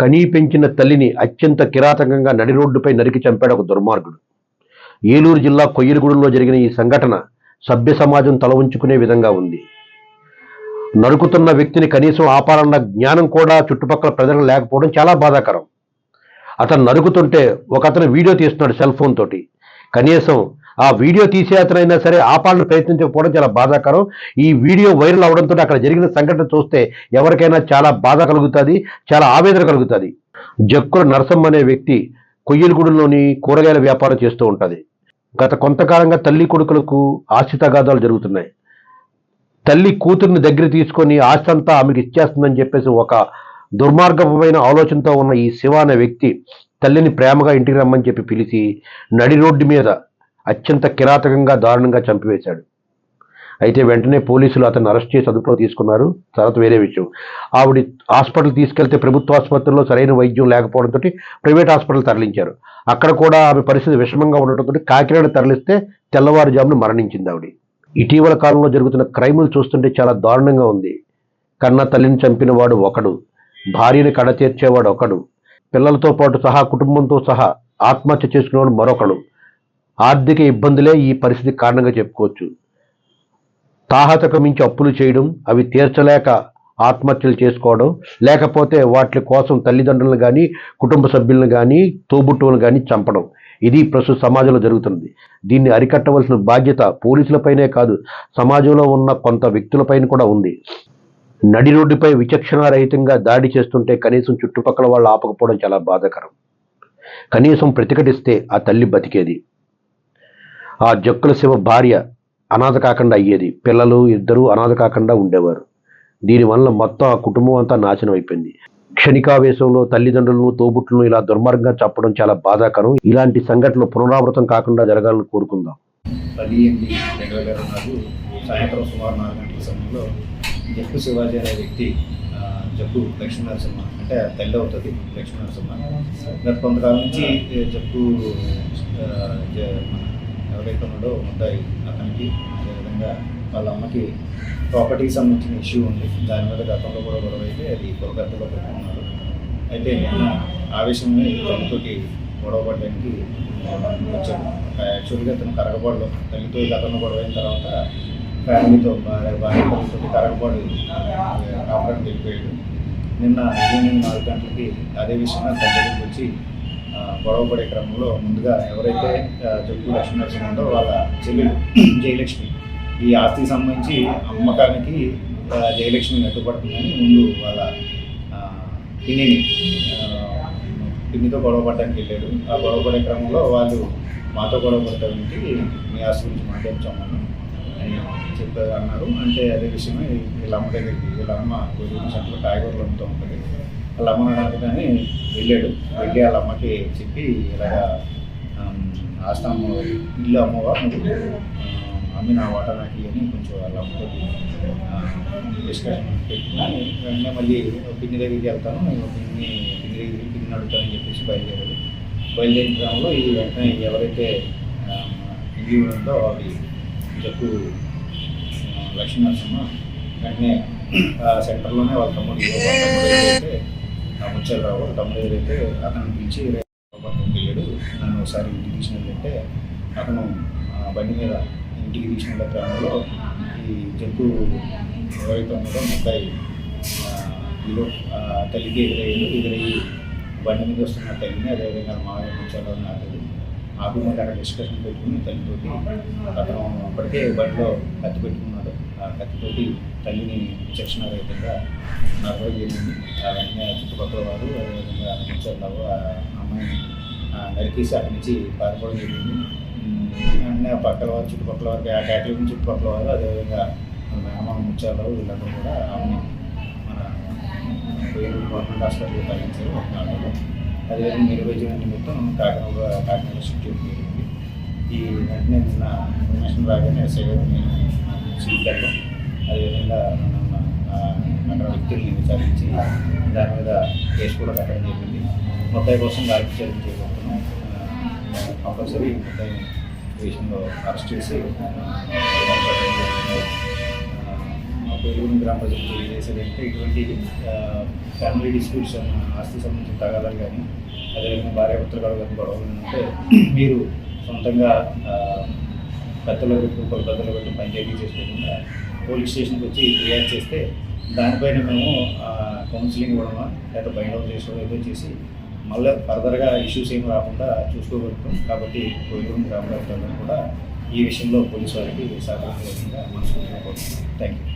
కనీ పెంచిన తల్లిని అత్యంత కిరాతకంగా నడి రోడ్డుపై నరికి చంపాడు ఒక దుర్మార్గుడు. ఏలూరు జిల్లా కొయ్యలగూడెంలో జరిగిన ఈ సంఘటన సభ్య సమాజం తల ఉంచుకునే విధంగా ఉంది. నరుకుతున్న వ్యక్తిని కనీసం ఆపాలన్న జ్ఞానం కూడా చుట్టుపక్కల ప్రజలకు లేకపోవడం చాలా బాధాకరం. అతను నరుకుతుంటే ఒక అతను వీడియో తీస్తున్నాడు సెల్ ఫోన్ తోటి. కనీసం ఆ వీడియో తీసేతనైనా సరే ఆపాలని ప్రయత్నించకపోవడం చాలా బాధాకరం. ఈ వీడియో వైరల్ అవడంతో అక్కడ జరిగిన సంఘటన చూస్తే ఎవరికైనా చాలా బాధ కలుగుతుంది చాలా ఆవేదన కలుగుతుంది. జక్కుల నరసమ్మ అనే వ్యక్తి కొయ్యలగూడెంలోని కూరగాయల వ్యాపారం చేస్తూ ఉంటుంది. గత కొంతకాలంగా తల్లి కొడుకులకు ఆస్తి తగాదాలు జరుగుతున్నాయి. తల్లి కూతుర్ని దగ్గర తీసుకొని ఆస్తి అంతా ఆమెకి ఇచ్చేస్తుందని చెప్పేసి ఒక దుర్మార్గమైన ఆలోచనతో ఉన్న ఈ శివ అనే వ్యక్తి తల్లిని ప్రేమగా ఇంటికి రమ్మని చెప్పి పిలిచి నడి రోడ్డు మీద అత్యంత కిరాతకంగా దారుణంగా చంపివేశాడు. అయితే వెంటనే పోలీసులు అతన్ని అరెస్ట్ చేసి అదుపులో తీసుకున్నారు. తర్వాత వేరే విషయం. ఆవిడ హాస్పిటల్ తీసుకెళ్తే ప్రభుత్వ ఆసుపత్రిలో సరైన వైద్యం లేకపోవడంతో ప్రైవేట్ హాస్పిటల్ తరలించారు. అక్కడ కూడా ఆమె పరిస్థితి విషమంగా ఉండటంతో కాకినాడ తరలిస్తే తెల్లవారుజామున మరణించింది ఆవిడ. ఇటీవల కాలంలో జరుగుతున్న క్రైములు చూస్తుంటే చాలా దారుణంగా ఉంది. కన్న తల్లిని చంపిన వాడు ఒకడు. భార్యని కడ చేర్చేవాడు ఒకడు. పిల్లలతో పాటు సహా కుటుంబంతో సహా ఆత్మహత్య చేసుకునేవాడు మరొకడు. ఆర్థిక ఇబ్బందులే ఈ పరిస్థితి కారణంగా చెప్పుకోవచ్చు. తాహతకు మించి అప్పులు చేయడం అవి తీర్చలేక ఆత్మహత్యలు చేసుకోవడం లేకపోతే వాటి కోసం తల్లిదండ్రులను కానీ కుటుంబ సభ్యులను కానీ తోబుట్టువులను కానీ చంపడం. ఇది ప్రస్తుత సమాజంలో జరుగుతుంది దీన్ని అరికట్టవలసిన బాధ్యత పోలీసులపైనే కాదు సమాజంలో ఉన్న కొంత వ్యక్తులపైన కూడా ఉంది. నడి రోడ్డుపై విచక్షణారహితంగా దాడి చేస్తుంటే కనీసం చుట్టుపక్కల వాళ్ళు ఆపకపోవడం చాలా బాధాకరం. కనీసం ప్రతిఘటిస్తే ఆ తల్లి బతికేది. ఆ జక్కుల శివ భార్య అనాథ కాకుండా అయ్యేది. పిల్లలు ఇద్దరూ అనాథ కాకుండా ఉండేవారు. దీనివల్ల మొత్తం ఆ కుటుంబం అంతా నాశనం అయిపోయింది. క్షణికావేశంలో తల్లిదండ్రులను తోబుట్లను ఇలా దుర్మార్గంగా చెప్పడం చాలా బాధాకరం. ఇలాంటి సంఘటనలు పునరావృతం కాకుండా జరగాలని కోరుకుందాం. పది ఎనిమిది రెండు వేల ఇరవై నాలుగు సాయంత్రం సుమారు నాలుగు గంటల సమయంలో జక్కు శివాజీ అనే వ్యక్తి ఆ, జక్కు లక్ష్మీ నరసింహ అంటే తల్లి అవుతుంది లక్ష్మీ నరసింహ గత కొంతకాలం నుంచి ఈ ఎవరైతే ఉన్నాడో ఉంటాయి. అతనికి అదేవిధంగా వాళ్ళ అమ్మకి ప్రాపర్టీకి సంబంధించిన ఇష్యూ ఉంది. దాని మీద గతంలో కూడా గొడవ అయితే అది కొరగద్దలో పెట్టుకున్నారు. అయితే నిన్న ఆవేశమే తల్లితోటి గొడవ పడడానికి వచ్చాడు యాక్చువల్గా అతను కరగబాడులో తల్లితో గతంలో గొడవ అయిన తర్వాత ఫ్యామిలీతో భార్య భార్య తల్లితో కాపురానికి వెళ్ళిపోయాడు. నిన్న ఈవినింగ్ నాలుగు గంటలకి అదే విషయంగా తన వచ్చి గొడవపడే క్రమంలో ముందుగా ఎవరైతే జగ్గు లక్ష్మీ నరసింహ ఉందో వాళ్ళ చెల్లెలు జయలక్ష్మి ఈ ఆస్తికి సంబంధించి అమ్మకానికి జయలక్ష్మి అడ్డుపడుతుందని ముందు వాళ్ళ పిన్నిని పిన్నితో గొడవ పడడానికి వెళ్ళాడు. ఆ గొడవ పడే క్రమంలో వాళ్ళు మాతో గొడవ పడటానికి మీ ఆస్తి గురించి మాట్లాడించామని అని చెప్పారు అన్నారు. అంటే అదే విషయమే వీళ్ళ అమ్మ దగ్గరికి వీళ్ళ అమ్మ గురించి అట్లా కాయగూరలు అమ్ముతూ ఉంటుంది. వాళ్ళ అమ్మ కానీ వెళ్ళాడు. వెళ్ళి వాళ్ళ అమ్మకి చెప్పి ఇలాగా ఆమ్, ఇల్లు అమ్మవా? నువ్వు అమ్మి నా వాటా నాకు అని కొంచెం వాళ్ళ అమ్మతో డిస్కషన్ పెట్టుకుని వెంటనే మళ్ళీ పిన్ని దగ్గరికి వెళ్తాను. పిన్ని పిన్ని దగ్గరికి పిన్ని అడుగుతానని చెప్పేసి బయలుదేరాడు. బయలుదేరిన క్రమంలో ఇది వెంటనే ఎవరైతే ఇంజీ ఉందో అవి జగ్గు లక్ష్మీ నరసింహ వెంటనే ఆ సెంటర్లోనే వాళ్ళ తమ్ముడు ముచ్చలరావు వాళ్ళ తమ్ముడు ఏదైతే అతను పిలిచి వెళ్ళాడు నన్ను ఒకసారి ఇంటికి తీసుకెళ్ళంటే అతను బండి మీద ఇంటికి తీసుకెళ్ళే క్రమంలో ఈ జగ్గు ఎవరైతే ఉన్నారో ముద్దాయి వీళ్ళు తల్లికి ఎదురయ్యాడు. ఎదురయ్యి బండి మీద వస్తున్న తల్లిని అదేవిధంగా మామయ్య ముచ్చలరావు నాటది ఆకు మీద అక్కడ డిస్కషన్ పెట్టుకుని తల్లితోటి అతను అప్పటికే బండిలో కత్తి పెట్టుకున్నాడు. కత్తితోటి తల్లిని విచక్షణారహితంగా నడవడం జరిగింది. వెళ్ళింది వెంటనే చుట్టుపక్కల వారు అదేవిధంగా ముచ్చారు ఆ అమ్మాయిని నరికేసి అక్కడి నుంచి పారిపోవడం జరిగింది. ఉమ్, వెంటనే పక్కల వారు చుట్టుపక్కల వారికి ఆ కేటగిరీ చుట్టుపక్కల వారు అదేవిధంగా మన మేనమామ ముచ్చారు వీళ్ళందరూ కూడా ఆమెని మన గవర్నమెంట్ హాస్పిటల్కి తరలించారు. ఒక నాలుగు అదేవిధంగా నిర్వహించిన నిమిత్తం కాకినాడ కాకినాడ షిఫ్ట్ జరిగింది. ఈ వెంటనే నిన్న ఇన్ఫర్మేషన్ రాగానే ఎస్ఐ గారు నేను స్పీకర్లు అదేవిధంగా మన అక్కడ వ్యక్తుల్ని విచారించి దాని మీద కేసు కూడా పెట్టడం జరిగింది. ముద్దాయి కోసం గాలికి చర్యలు చేయబోతున్నాం. కంపల్సరీ ముద్దాయి విషయంలో అరెస్ట్ చేసి ఆ, గ్రామ ప్రజలకు తెలియజేసేది అంటే ఇటువంటి ఫ్యామిలీ డిస్ప్యూట్స్ ఆస్తి సంబంధించిన తగాదాలు కానీ అదేవిధంగా భార్య భర్తలు కానీ గొడవలు అంటే మీరు సొంతంగా ఆ, పెద్దలో పెట్టు ఒక పెద్దలో పెట్టు పంచాయతీ చేసుకోకుండా పోలీస్ స్టేషన్కి వచ్చి ఫిర్యాదు చేస్తే దానిపైన మేము కౌన్సిలింగ్ ఇవ్వడమా లేదా బైండ్ చేసుకోవడం ఏదో చేసి మళ్ళీ ఫర్దర్గా ఇష్యూస్ ఏమి రాకుండా చూసుకోగలుగుతాం కాబట్టి కోయిలూరు గ్రామ కూడా ఈ విషయంలో పోలీసు వారికి సహకారం మనసుకుంటున్నాం థ్యాంక్ యూ